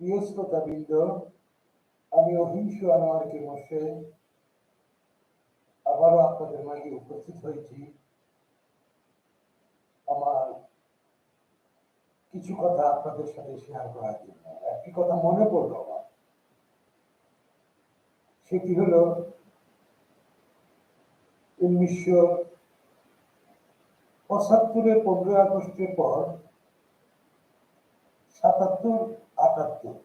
প্রিয় শ্রোতাবৃন্দ আমি অহিংস আনোয়ারকে বসে আবারও আপনাদের মাঝে উপস্থিত হয়েছি আমার কিছু কথা আপনাদের সাথে শেয়ার করার জন্য একটি কথা মনে পড়ল আমার সেটি হলো উনিশশো পঁচাত্তরের পনেরোই আগস্টের পর সাতাত্তর আটাত্তর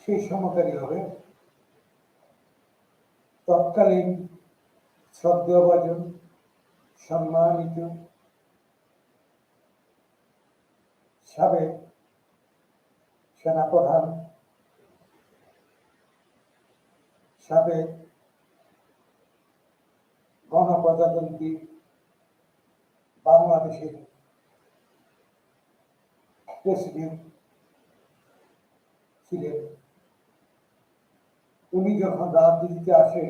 সেই সময়কারী হবে। তৎকালীন শ্রদ্ধাভাজন সম্মানিত সাবেক সেনাপ্রধান সাবেক গণপ্রজাতন্ত্রী বাংলাদেশের প্রেসিডেন্ট ছিলেন। উনি যখন রাজনীতিতে আসে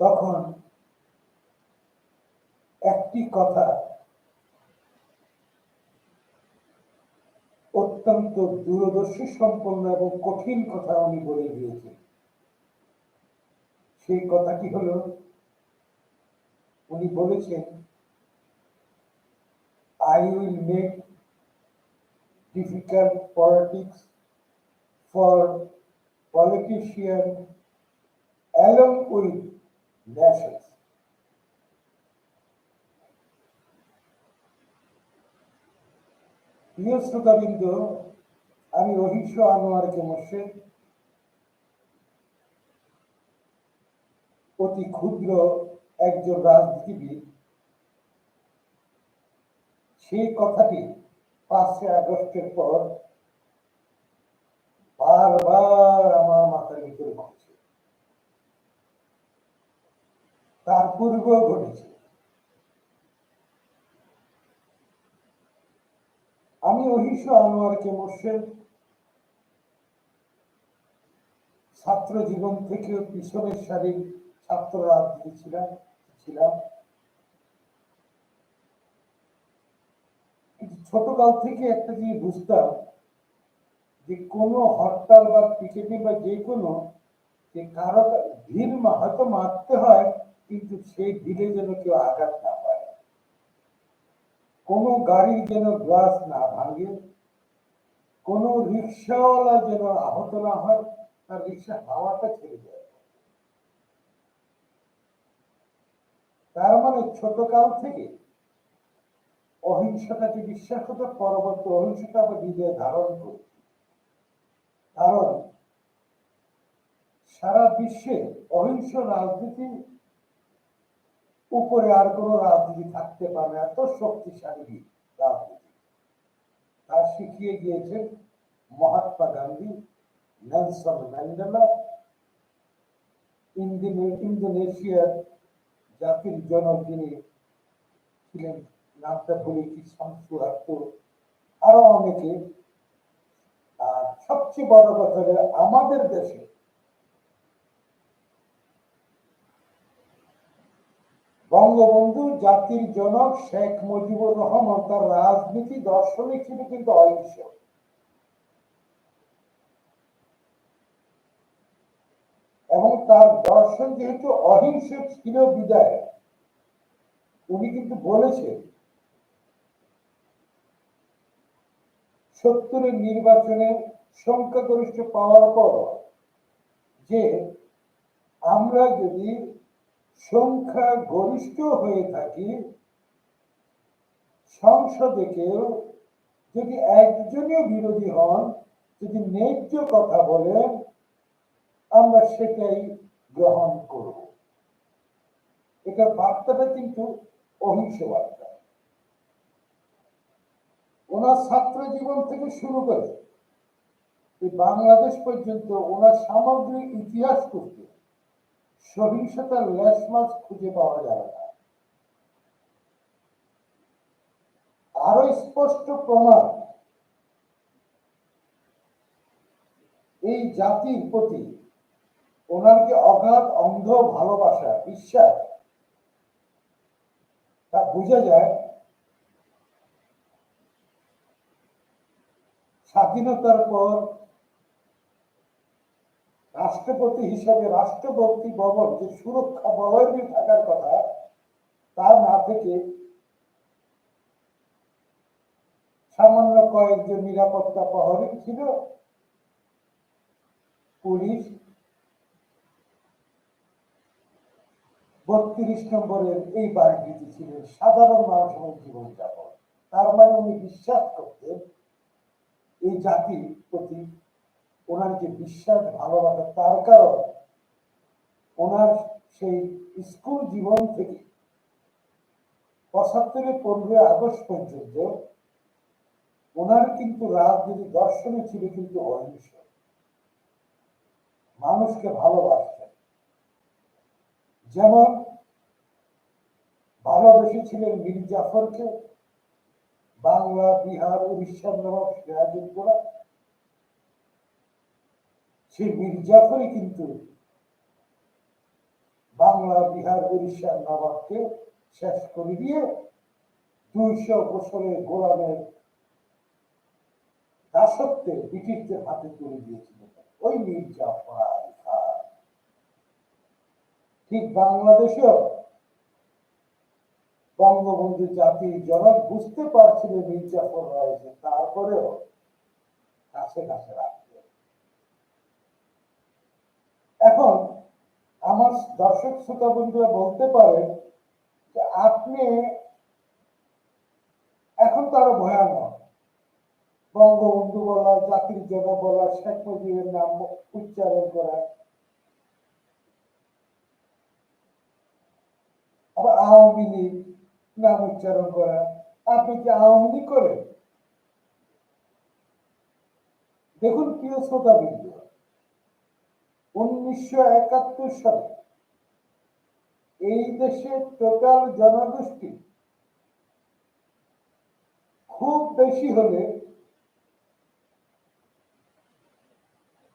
তখন একটি কথা অত্যন্ত দূরদর্শী সম্পন্ন এবং কঠিন কথা উনি বলে দিয়েছেন। সেই কথাটি হলো, উনি বলেছেন I will make difficult politics for politicians along with nations. প্রিয় শ্রোতাবৃন্দ আমি অহিংস আনোয়ারকে মোর্শেদ অতি ক্ষুদ্র একজন রাজনীতিবিদ সেই কথাটি পাঁচই আগস্টের পর বারবার আমার মাথার ভিতরে ঘটছে তার পূর্বেও ঘটেছে। আমি অহিংস আনোয়ারকে মোর্শেদ ছাত্র জীবন থেকেও পিছনের সারির ছাত্র রাজনীতি ছিলাম ছিলাম কিন্তু ছোটকাল থেকে একটা জিনিস বুঝতাম যে কোনো হরতাল বা পিকেটিং বা যে কোনো, যে কারও মা- হয়তো মারতে হয়, কিন্তু সেই ভিড়ে যেন কেউ আঘাত না পায়। কোনো গাড়ির যেন গ্লাস না ভাঙে, কোনো রিক্সাওয়ালা যেন আহত না হয়, তার রিক্সা হাওয়াটা ছেড়ে যায় তার মানে ছোটকাল থেকে অহিংসতাকে বিশ্বাস করতে পরবর্তী অহিংসতা বা হৃদয়ে ধারণ করি কারণ সারা বিশ্বে অহিংস রাজনীতি উপরে আর কোন রাজনীতি থাকতে পারে না, এত শক্তিশালী রাজনীতি। তা শিখিয়ে গিয়েছেন মহাত্মা গান্ধী, নেলসন ম্যান্ডেলা, ইন্দোনে- ইন্দোনেশিয়ার জাতির জনক যিনি ছিলেন নামটা ভুলে শামসু আক্তর আরও অনেকে, আর সবচেয়ে বড় কথা হলো আমাদের দেশে বঙ্গবন্ধু জাতির জনক শেখ মুজিবুর রহমান তার রাজনীতি দর্শনে ছিল কিন্তু অহিংস। এবং তার দর্শন যেহেতু অহিংস ছিল বিদায়, উনি কিন্তু বলেছেন সত্তরের নির্বাচনে সংখ্যাগরিষ্ঠ পাওয়ার পর যে আমরা যদি সংখ্যা গরিষ্ঠ হয়ে থাকি, সংসদে কেউ যদি একজনই বিরোধী হন, যদি ন্যায্য কথা বলেন, আমরা সেটাই গ্রহণ করব। এটা বার্তাটা কিন্তু অহিংস বার্তা ওনার ছাত্র জীবন থেকে শুরু করে বাংলাদেশ পর্যন্ত ওনার সামগ্রিক ইতিহাস করতে সহিংসতার লেশ মাছ খুঁজে পাওয়া যাবে না। আরও স্পষ্ট প্রমাণ এই জাতির প্রতি ওনার অগাধ অন্ধ ভালোবাসা, বিশ্বাস, তা বোঝা যায় স্বাধীনতার পর রাষ্ট্রপতি হিসাবে রাষ্ট্রপতি ভবন যে সুরক্ষা বলয়ের থাকার কথা তা না থেকে সামান্য কয়েকজন নিরাপত্তা প্রহরী ছিল, পুলিশ, বত্রিশ নম্বরের এই বাড়িটিতে ছিলেন সাধারণ মানুষের জীবনযাপন। তার মানে উনি বিশ্বাস করতেন এই জাতির প্রতি ওনার যে বিশ্বাস, ভালোবাসা, তার কারণ ওনার সেই স্কুল জীবন থেকে পঁচাত্তরের পনেরোই আগস্ট পর্যন্ত ওনার কিন্তু রাজনীতি দর্শনে ছিল কিন্তু অহিংস। মানুষকে ভালোবাসতেন। যেমন ভালোবেসেছিলেন মীর জাফরকে বাংলা, বিহার উড়িষ্যার নবাব সিরাজউদ্দৌলা। সেই মীর জাফরই কিন্তু বাংলা, বিহার উড়িষ্যার নবাবকে শেষ করে দিয়ে দুইশো বছরের গোলামের দাসত্বের ব্রিটিশদের হাতে তুলে দিয়েছিলেন ওই মীর জাফর ঠিক বাংলাদেশেও বঙ্গবন্ধু জাতির জনক বুঝতে পারছিল মীর জাফর রয়েছে তারপরেও কাছে কাছে রাখতে এখন আমার দর্শক শ্রোতা বন্ধুরা বলতে পারে যে আপনি এখন তো আরও ভয়ানক। বঙ্গবন্ধু বলা, জাতির জনক বলা, শেখ মুজিবের নাম উচ্চারণ করা। আবার আওয়ামী লীগ নাম উচ্চারণ করা। আপনি কি আওয়ামী লীগ করেন দেখুন প্রিয় শ্রোতা বিন্দু উনিশশো একাত্তর সালে এই দেশের টোটাল জনগোষ্ঠী খুব বেশি হলে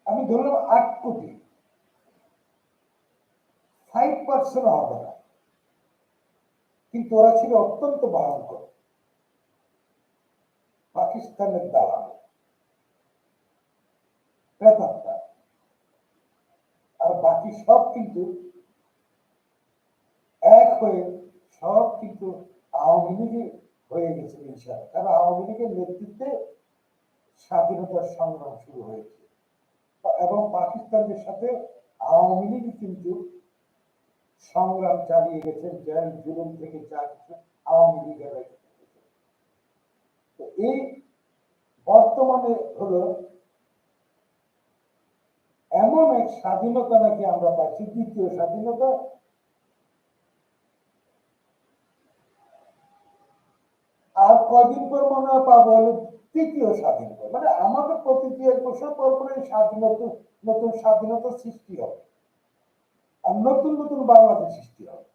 আমি ধরলাম আট কোটি ফাইভ পার্সেন্ট হবে না কিন্তু ওরা ছিল অত্যন্ত ভয়ঙ্কর। পাকিস্তানের দালাল। আর বাকি সব কিন্তু এক হয়ে সব কিন্তু আওয়ামী লীগে হয়ে গেছে ইনশাআল্লাহ। কারণ আওয়ামী লীগের নেতৃত্বে স্বাধীনতার সংগ্রাম শুরু হয়েছে। এবং পাকিস্তানের সাথে আওয়ামী লীগ কিন্তু সংগ্রাম চালিয়ে গেছেন জেল জুলুম থেকে আওয়ামী লীগের এই বর্তমানে হলো এমন এক স্বাধীনতা নাকি আমরা পাচ্ছি, দ্বিতীয় স্বাধীনতা। আর কদিন পর মনে হয় পাবো হলো তৃতীয় স্বাধীনতা। মানে আমাদের প্রতিটি এক বছর পরে স্বাধীনতা, নতুন স্বাধীনতা সৃষ্টি হবে। আর নতুন নতুন বাংলাদেশ সৃষ্টি হবে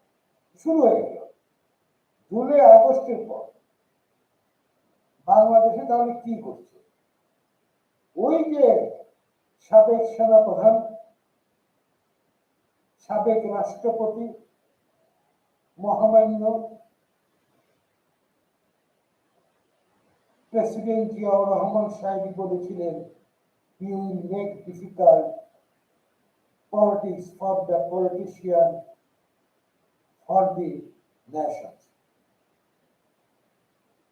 শুরু হয়ে গেল। জুলাই, আগস্টের পর বাংলাদেশে তাহলে কি করছে ওই যে সাবেক সেনাপ্রধান, সাবেক রাষ্ট্রপতি মহামান্য প্রেসিডেন্ট জিয়াউর রহমান সাহেব বলেছিলেন you make difficult politics for the politician for the nation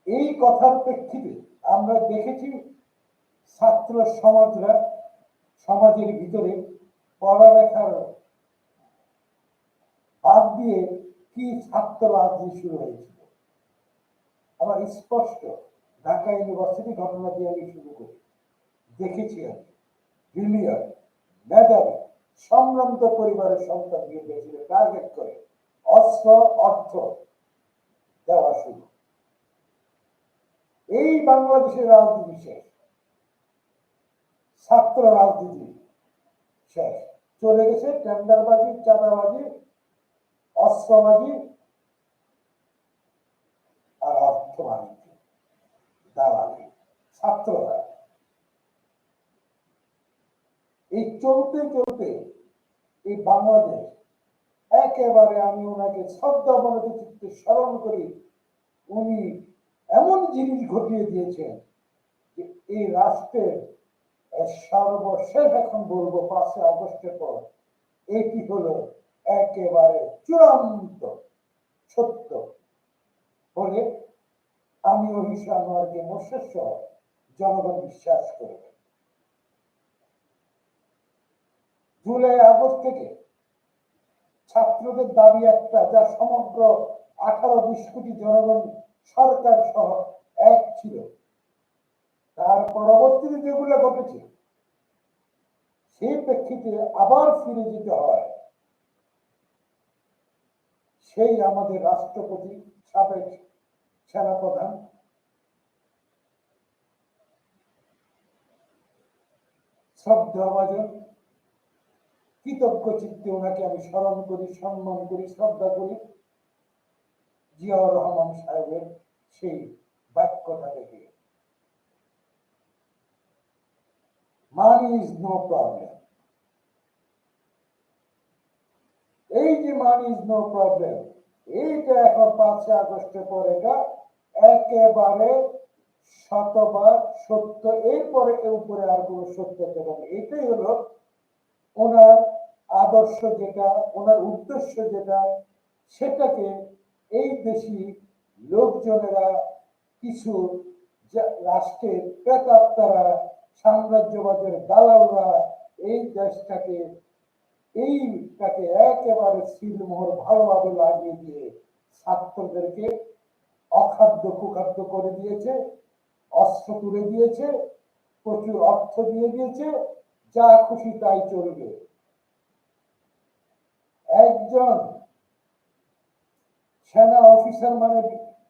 এই কথার প্রেক্ষিতে আমরা দেখেছি ছাত্র সমাজরা, সমাজের ভিতরে পড়ালেখার বাদ দিয়ে কি ছাত্র রাজনীতি শুরু হয়েছিল? আমার স্পষ্ট, ঢাকা ইউনিভার্সিটি ঘটনা দিয়ে আমি শুরু করি। দেখেছি আমি ব্রিলিয়ান্ট মেধাবী সম্ভ্রান্ত পরিবারের সন্তান দিয়ে গেছিল টার্গেট করে। অস্ত্র, অর্থ দেওয়া শুরু। এই বাংলাদেশের রাজনীতি শেষ। ছাত্র রাজনীতি শেষ। চলে গেছে টেন্ডারবাজি, চাঁদাবাজি, অস্ত্রবাজি আর অর্থ বাণিজ্য। দালালি। ছাত্ররা এই চলতে চলতে এই বাংলাদেশ একেবারে আমি ওনাকে শ্রদ্ধা মনে চিত্তে স্মরণ করি। উনি এমন জিনিস ঘটিয়ে দিয়েছেন যে এই রাষ্ট্রের সর্বশেষ, এখন বলব, পাঁচই আগস্টের পর এটি হলো একেবারে চূড়ান্ত সত্য। বলে আমি আনোয়ারকে মোর্শেদ সহ জনগণ বিশ্বাস করবে। জুলাই আগস্ট থেকে ছাত্রদের দাবি একটা যা সমগ্র আঠারো বিশ কোটি জনগণ সরকার সহ এক ছিল। তার পরবর্তীতে যেগুলো ঘটেছে, সেই প্রেক্ষিতে আবার ফিরে যেতে হয়। সেই আমাদের রাষ্ট্রপতি, সাবেক সেনাপ্রধান শ্রদ্ধাভাজন কৃতজ্ঞ চিত্তে ওনাকে আমি স্মরণ করি, সম্মান করি, শ্রদ্ধা করি। জিয়াউর রহমান সাহেবের সেই বাক্যটা দেখে। মানি ইজ নো প্রবলেম এই যে মানি ইজ নো প্রবলেম এইটা এখন পাঁচই আগস্টের পর এটা একেবারে শতবার সত্য। এরপরে এর উপরে আর কোনো সত্য এবং এটাই হলো ওনার আদর্শ যেটা, ওনার উদ্দেশ্য যেটা, সেটাকে এই দেশি লোকজনেরা কিছু রাষ্ট্রের প্রেতাত্মারা, সাম্রাজ্যবাদের দালালরা এই দেশটাকে, এইটাকে একেবারে সিলমোহর ভালোভাবে লাগিয়ে দিয়ে ছাত্রদেরকে অখাদ্য কুখাদ্য করে দিয়েছে, অস্ত্র তুলে দিয়েছে, প্রচুর অর্থ দিয়ে দিয়েছে যা খুশি তাই চলবে। একজন সেনা অফিসার মানে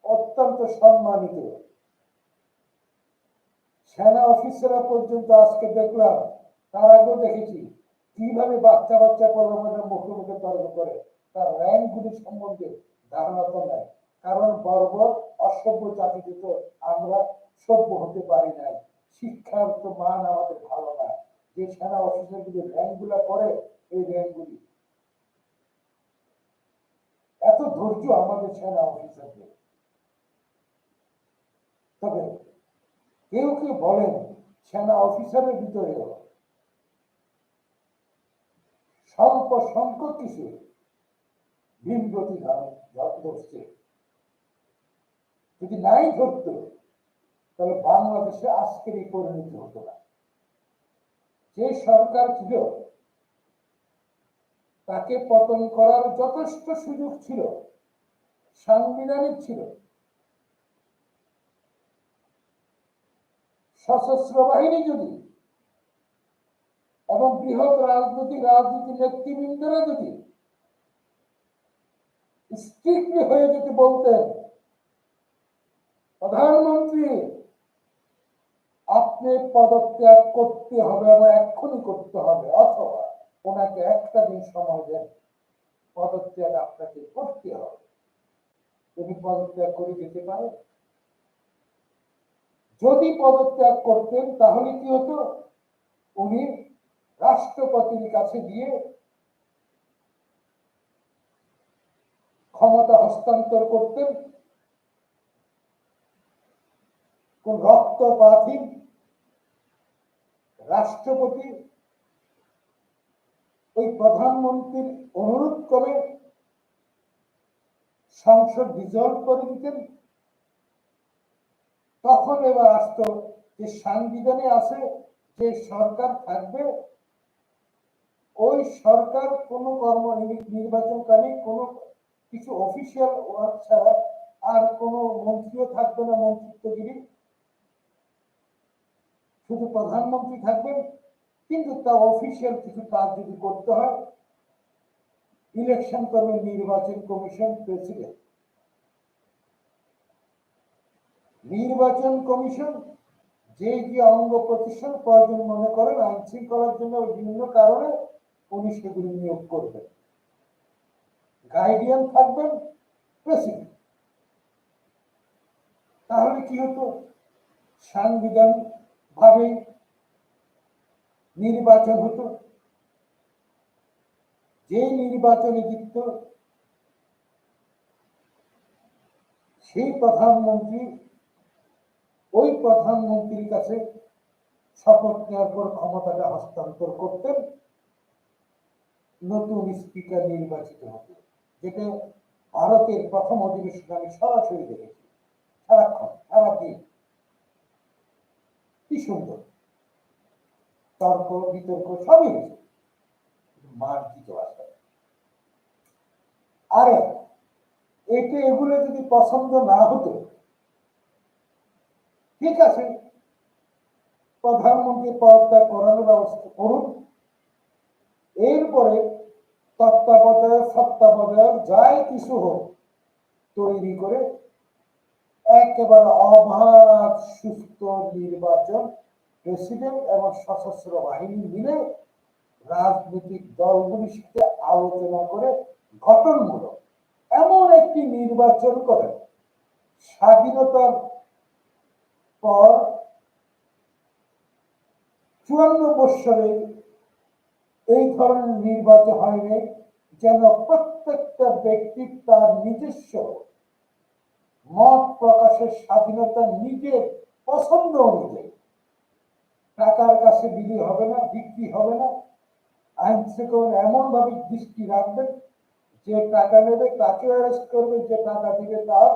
অত্যন্ত সম্মানিত। সেনা অফিসাররা পর্যন্ত আজকে দেখলাম, তার আগেও দেখেছি, কীভাবে বাচ্চা বাচ্চা কর্মকর্তার মুখে মুখে তর্ক করে, তার র্যাঙ্ক গুলি সম্বন্ধে ধারণা তো নাই। কারণ বর্বর অসভ্য জাতিতে তো আমরা সভ্য হতে পারি নাই। শিক্ষার তো মান আমাদের ভালো না। যে সেনা অফিসার গুলি র্যাঙ্কগুলা করে এই গুলি এত ধৈর্য আমাদের সেনা অফিসারদের। তবে কেউ কেউ বলেন সেনা অফিসারের ভিতরেও স্বল্প সংখ্যক কিছু ভীমগতি ধরছে যদি নাই ধরত তাহলে বাংলাদেশে আজকের এই পরিণতি হতো না। যে সরকার ছিল, তাকে পতন করার যথেষ্ট সুযোগ ছিল, সাংবিধানিক ছিল। সশস্ত্র বাহিনী যদি এবং বৃহৎ রাজনৈতিক রাজনীতির নেতৃবৃন্দরা যদি স্ট্রিক্টলি হয়ে যদি বলতেন, প্রধানমন্ত্রী আপনি পদত্যাগ করতে হবে এবং এক্ষুনি করতে হবে, অথবা ওনাকে একটা দিন সময় দেন। পদত্যাগ আপনাকে করতে হবে। তিনি পদত্যাগ করে যেতে পারেন যদি পদত্যাগ করতেন, তাহলে কি হতো? উনি রাষ্ট্রপতির কাছে গিয়ে ক্ষমতা হস্তান্তর করতেন। কোন রক্তপাতহীন রাষ্ট্রপতি ওই প্রধানমন্ত্রীর অনুরোধ করে সংসদ ডিজলভ করে দিতেন। তখন এবার আসতো যে সাংবিধানে আছে যে সরকার থাকবে, ওই সরকার কোনো কর্ম নির্বাচনকালে কোনো কিছু অফিসিয়াল ওয়ার্ক ছাড়া আর কোনো মন্ত্রীও থাকবে না মন্ত্রিত্বগিরি। শুধু প্রধানমন্ত্রী থাকবেন, কিন্তু তা অফিসিয়াল কিছু কাজ যদি করতে হয় ইলেকশন করবে নির্বাচন কমিশন প্রেসিডেন্ট নির্বাচন কমিশন যে যে অঙ্গ প্রতিষ্ঠান প্রয়োজন মনে করেন, আইন শৃঙ্খলার জন্য বিভিন্ন কারণে উনি সেগুলি নিয়োগ করবেন। গাইডিয়ান থাকবেন প্রেসিডেন্ট তাহলে কি হতো? সাংবিধান ভাবে নির্বাচন হতো। যে নির্বাচনে জিতত, সেই প্রধানমন্ত্রী ওই প্রধানমন্ত্রীর কাছে শপথ নেওয়ার পর ক্ষমতাটা হস্তান্তর করতেন। নতুন স্পিকার নির্বাচিত হতো, যেটা ভারতের প্রথম অধিবেশনে আমি সরাসরি দেখেছি। সারাক্ষণ, সারাদিন। কি সুন্দর। তর্ক, বিতর্ক সবই হয়েছে। মার্জিত আসে আরে এতে এগুলো যদি পছন্দ না হতো, ঠিক আছে, প্রধানমন্ত্রী পদটা করানোর ব্যবস্থা করুন। এরপরে তত্ত্বাবধায়ক, সত্ত্বাবধায়ক যাই কিছু হোক তৈরি করে একেবারে অবাধ, সুস্থ নির্বাচন, প্রেসিডেন্ট এবং সশস্ত্র বাহিনী মিলে রাজনৈতিক দলগুলির সাথে আলোচনা করে গঠনমূলক এমন একটি নির্বাচন করে। স্বাধীনতার পর চুয়ান্ন বৎসরে এই ধরনের নির্বাচন হয়নি, যেন প্রত্যেকটা ব্যক্তি তার নিজস্ব মত প্রকাশের স্বাধীনতা নিজের পছন্দ অনুযায়ী। টাকার কাছে বিলি হবে না, বিক্রি হবে না। আইন শৃঙ্খলা এমন ভাবে দৃষ্টি রাখবেন, যে টাকা নেবে তাকে অ্যারেস্ট করবে, যে টাকা দিবে তার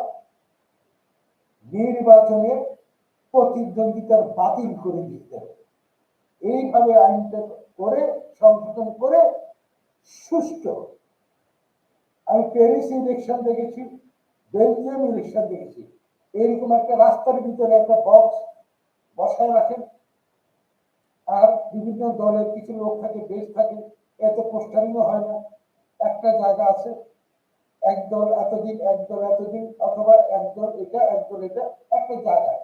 নির্বাচনে প্রতিদ্বন্দ্বিতার বাতিল করে দিতে হবে এইভাবে আইনটা করে, সংশোধন করে সুষ্ঠু। আমি প্যারিস ইলেকশন দেখেছি। বেলজিয়াম ইলেকশন দেখেছি এরকম একটা রাস্তার ভিতরে একটা বক্স বসায় রাখেন আর বিভিন্ন দলের কিছু লোক থাকে, বেশ থাকে, এত পোস্টারিংও হয় না। একটা জায়গা আছে, এক দল এতদিন, এক দল এতদিন, অথবা এক দল এটা, এক দল এটা, একটা জায়গায়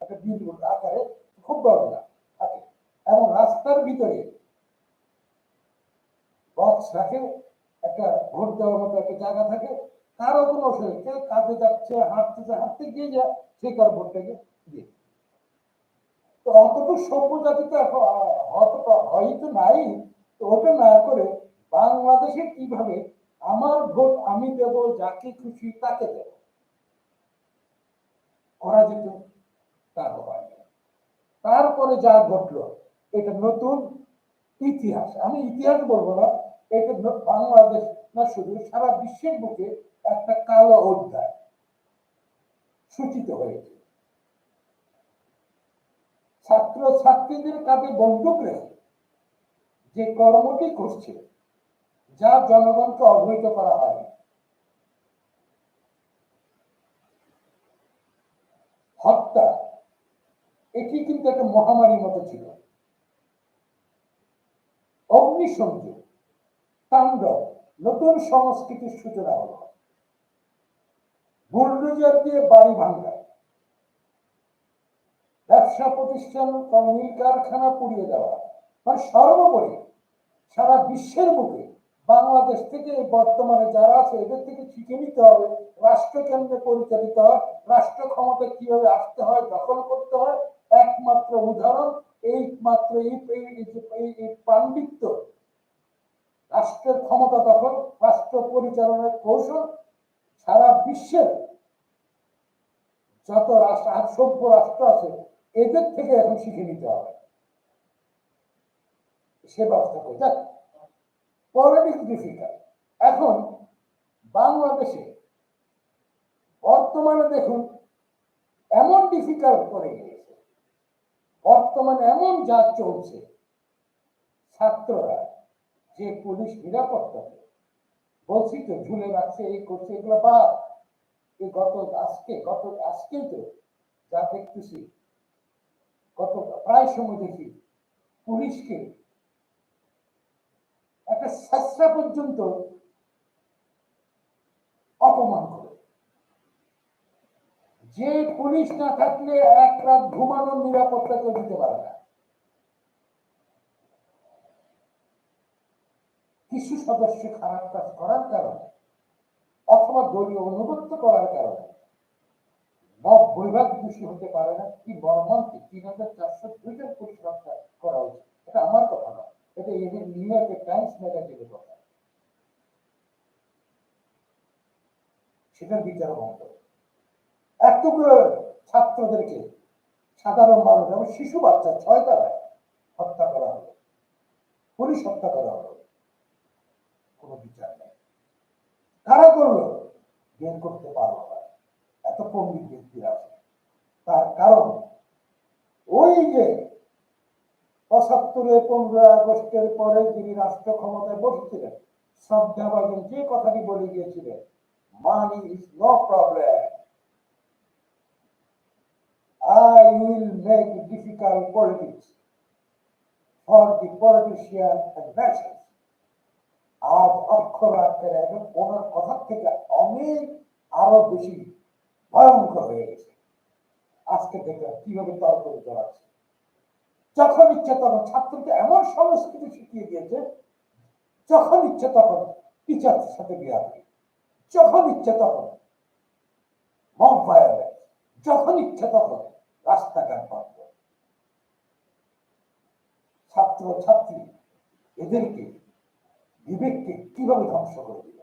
একটা বিলবোর্ড আকারে খুব বড় না, থাকে। এবং রাস্তার ভিতরে বক্স রাখে, একটা ভোট দেওয়ার মতো একটা জায়গা থাকে কারও কোনো অসুবিধা কাজে যাচ্ছে হাঁটতেছে হাঁটতে গিয়ে যায় সে কার ভোটটাকে দিয়ে। তো অতটুকু সভ্য জাতি তো এখন, আহ, হয়তো নাই ওটা না করে বাংলাদেশে কীভাবে আমার ভোট আমি দেব যাকে খুশি তাকে দেব করা যেত তা হয়নি তারপরে যা ঘটলো এটা নতুন ইতিহাস। আমি ইতিহাস বলব না এটা বাংলাদেশ না শুধু সারা বিশ্বের বুকে কালো অধ্যায়। সূচিত হয়েছে। ছাত্র ছাত্রীদের কাঁধে বন্দুক রেখে যে কর্মটি করছে, যা জনগণকে অবহিত করা হয় হত্যা, এটি কিন্তু একটা মহামারীর মতো ছিল। অগ্নিসংযোগ, তাণ্ডব, নতুন সংস্কৃতির সূচনা হলো। বুলডোজার দিয়ে বাড়ি ভাঙ্গা ব্যবসা প্রতিষ্ঠান মিল কারখানা পুড়িয়ে দেওয়া। মানে সর্বোপরি সারা বিশ্বের বুকে বাংলাদেশ থেকে বর্তমানে যারা আছে, এদের থেকে শিখে নিতে হবে রাষ্ট্র কেন্দ্রে পরিচালিত হয়, রাষ্ট্র ক্ষমতা কীভাবে আসতে হয়, দখল করতে হয়, একমাত্র উদাহরণ এই মাত্র এই পাণ্ডিত্য, রাষ্ট্রের ক্ষমতা দখল, রাষ্ট্র পরিচালনার কৌশল সারা বিশ্বের যত রাষ্ট্র আজ সভ্য রাষ্ট্র আছে, এদের থেকে এখন শিখে নিতে হবে। সে ব্যবস্থা করে। যাক পলিটিক্স ডিফিকাল্ট এখন বাংলাদেশে বর্তমানে দেখুন, এমন ডিফিকাল্ট করে গিয়েছে। বর্তমানে এমন যা চলছে, ছাত্ররা যে পুলিশ নিরাপত্তা বলছি তো, ঝুলে রাখছে, এই করছে, এগুলো বাদ। এই গত আজকে গত আজকেই তো যা দেখতেছি গত প্রায় সময় দেখি পুলিশকে একটা শেষরা পর্যন্ত অপমান করে। যে পুলিশ না থাকলে এক রাত ঘুমানোর নিরাপত্তা কেউ দিতে পারে না। কিছু সদস্য খারাপ কাজ করার কারণে অথবা দলীয় অনুগত্য করার কারণে। মব বৈভাগ দোষী হতে পারে না, কি মর্মান্তিক তিন হাজার চারশো দুই জন পুলিশ রক্ষা করা উচিত। এটা আমার কথা না এটা এদের নিউ ইয়র্কের টাইমস ম্যাগাজিনের কথা। সেটার বিচার বন্ধ এতগুলো ছাত্রদেরকে সাধারণ মানুষ এবং শিশু বাচ্চা ছয় দ্বারায় হত্যা করা হলো পুলিশ হত্যা করা হলো কোনো বিচার নেই। কারা করল বের করতে পারল না। এত পণ্ডিত ব্যক্তি আছে। তার কারণ ওই যে পঁচাত্তরে পনেরো আগস্টের পরে যিনি রাষ্ট্র ক্ষমতায় বসেছিলেন, শ্রদ্ধা বাজন যে কথাটি বলে গিয়েছিলেন money is no problem I will make difficult politics for the politician nations. আজ অক্ষর আক্ষর এবং ওনার কথার থেকে অনেক আরও বেশি ভয়ঙ্কর হয়ে গেছে। আজকে দেখলাম কীভাবে তর্ক জড়াচ্ছে যখন ইচ্ছে তখন ছাত্রকে এমন সংস্কৃতি শিখিয়ে দিয়েছে, যখন ইচ্ছে তখন টিচারদের সাথে বিয়া হবে যখন ইচ্ছে তখন মব ভায়োলেন্স যখন ইচ্ছে তখন রাস্তাঘাট বন্ধ ছাত্র ছাত্রী এদেরকে বিবেককে কীভাবে ধ্বংস করে দিল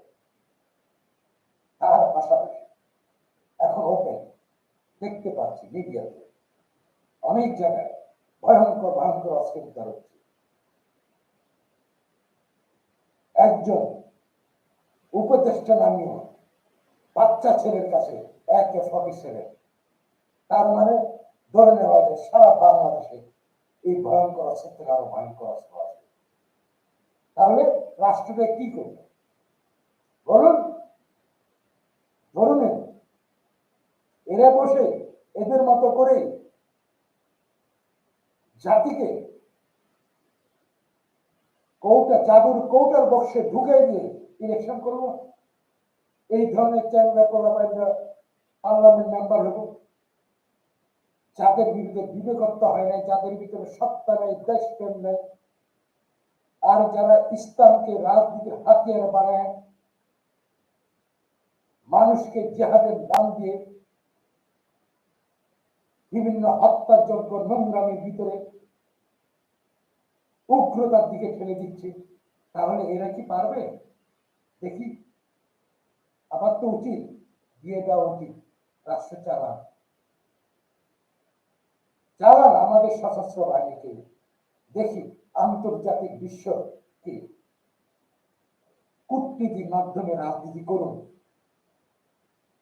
তার পাশাপাশি এখন ওপেন দেখতে পাচ্ছি মিডিয়াতে অনেক জায়গায় ভয়ঙ্কর ভয়ঙ্কর অস্থিরতা হচ্ছে একজন উপদেষ্টা নামীয় বাচ্চা ছেলের কাছে এক ফটি ছেলে। তার মানে ধরে নেওয়া যায় সারা বাংলাদেশে এই ভয়ঙ্কর অস্ত্র আরও ভয়ঙ্কর অস্ত্র আছে। তাহলে রাষ্ট্রটা কি করবে? বলুন। ধরুন এরা বসে এদের মতো করে জাতিকে কৌটা জাদুর কৌটার বক্সে ঢুকে দিয়ে ইলেকশন করব। এই ধরনের চ্যাংরা পোলাপাইনরা পার্লামেন্ট মেম্বার হব। যাদের বিরুদ্ধে বিবেকত্ব হয় নাই, যাদের ভিতরে সত্তা নেই দেশপ্রেম নেই আর যারা ইসলামকে রাজনীতির হাতিয়ার বানায়, মানুষকে জেহাদের নাম দিয়ে বিভিন্ন হত্যাযোগ্য নোংরামের ভিতরে উগ্রতার দিকে ঠেলে দিচ্ছে, তাহলে এরা কি পারবে? দেখি। আমার তো উচিত, দিয়ে দেওয়া উচিত, রাষ্ট্র চালান। চালান আমাদের সশস্ত্র বাহিনীকে। দেখি। আন্তর্জাতিক বিশ্বকে কূটনীতির মাধ্যমে রাজনীতি করুন।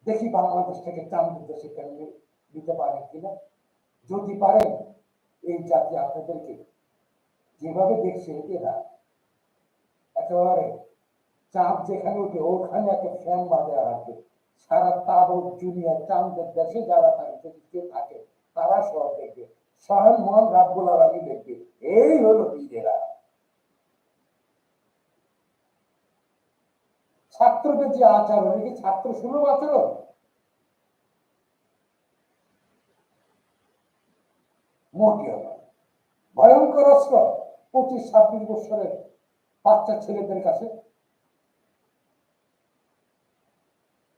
দেখি বাংলাদেশ থেকে দেশে কেমনি দিতে পারেন কিনা। যদি পারেন, এই জাতি আপনাদেরকে যেভাবে দেখছে এরা, একেবারে চাঁদ যেখানে উঠে ওখানে একটা ফ্যান বাঁধে রাখবে সারা তাবৎ জুনিয়র চাঁদের দেশে যারা থাকে যদি কেউ থাকে তারা সহ দেখবে স্বয়ং মহান রাব্বুল আলমী দেখবে। এই হলো বীরেরা ছাত্রদের যে আচরণ কি ছাত্র সুলভ আচরণ? মোটিও ভয়ঙ্কর অস্ত্র পঁচিশ ছাব্বিশ বছরের বাচ্চা ছেলেদের কাছে।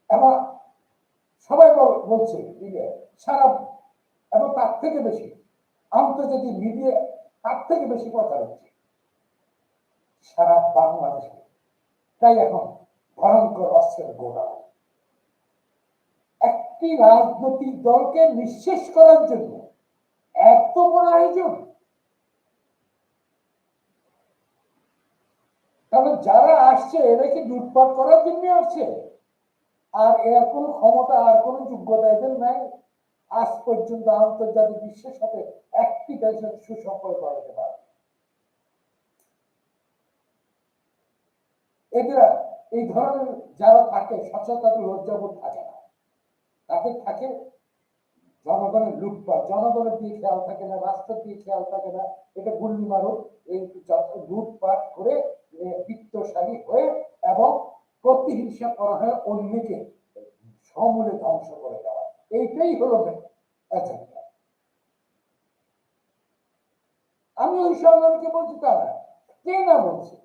এবং সবাই বল- বলছে সারা এবং তার থেকে বেশি। আন্তর্জাতিক মিডিয়া তার থেকে বেশি কথা হচ্ছে। সারা বাংলাদেশে। তাই এখন ভয়ঙ্কর অস্ত্রের গোড়া। একটি রাজনৈতিক দলকে নিঃশেষ করার জন্য এত বড় আয়োজন। তাহলে যারা আসছে এরা কি লুটপাট করার জন্য আসছে। আর এর কোনো ক্ষমতা আর কোনো যোগ্যতা এদের নাই। আজ পর্যন্ত আন্তর্জাতিক বিশ্বের সাথে একটি দেশের সুসম্পর্ক করাতে পারে। এরা এই ধরনের যারা থাকে, সচেতন লজ্জাবোধ থাকে না। তাদের থাকে জনগণের লুটপাট। জনগণের দিয়ে খেয়াল থাকে না, রাষ্ট্রের দিয়ে খেয়াল থাকে না। এটা গুল্লি মারো এই লুটপাট করে বিত্তশালী হয়ে এবং প্রতিহিংসা করা হয় অন্যকে, সমূলে ধ্বংস করে দেওয়া। এইটাই হলো এজেন্ডা আমি ওই সংগ্রামকে বলছি তা না, কে না বলছে?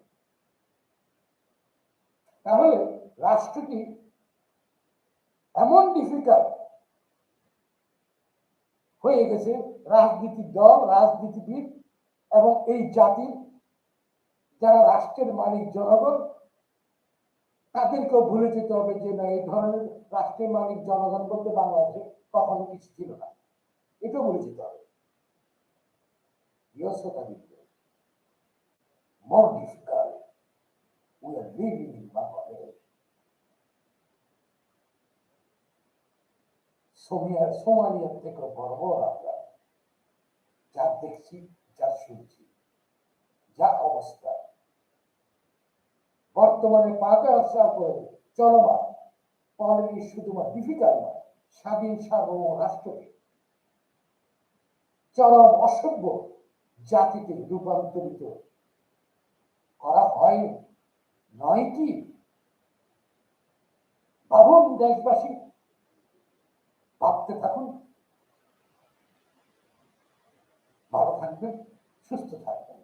তাহলে রাষ্ট্রটি এমন ডিফিকাল্ট হয়ে গেছে, রাজনীতির দল, রাজনীতিবিদ এবং এই জাতির, যারা রাষ্ট্রের মালিক জনগণ তাদেরকেও ভুলে যেতে হবে যে না, এই ধরনের রাষ্ট্রের মালিক জনগণ বলতে বাংলাদেশে কখনো কিছু ছিল না এটাও ভুলে যেতে হবে years more difficult. We are living in Bangladesh. Somiya সোমালিয়ার থেকে বড় আমরা যা দেখছি, যা শুনছি, যা অবস্থা বর্তমানে পাকা রাস্তা করে চলমান। অলরেডি শুধুমাত্র ডিফিকাল্ট নয় স্বাধীন সার্বভৌম রাষ্ট্রকে চরম অসভ্য জাতিতে রূপান্তরিত করা হয় নয় কি? ভাবুন দেশবাসী, ভাবতে থাকুন। ভালো থাকবেন, সুস্থ থাকবেন।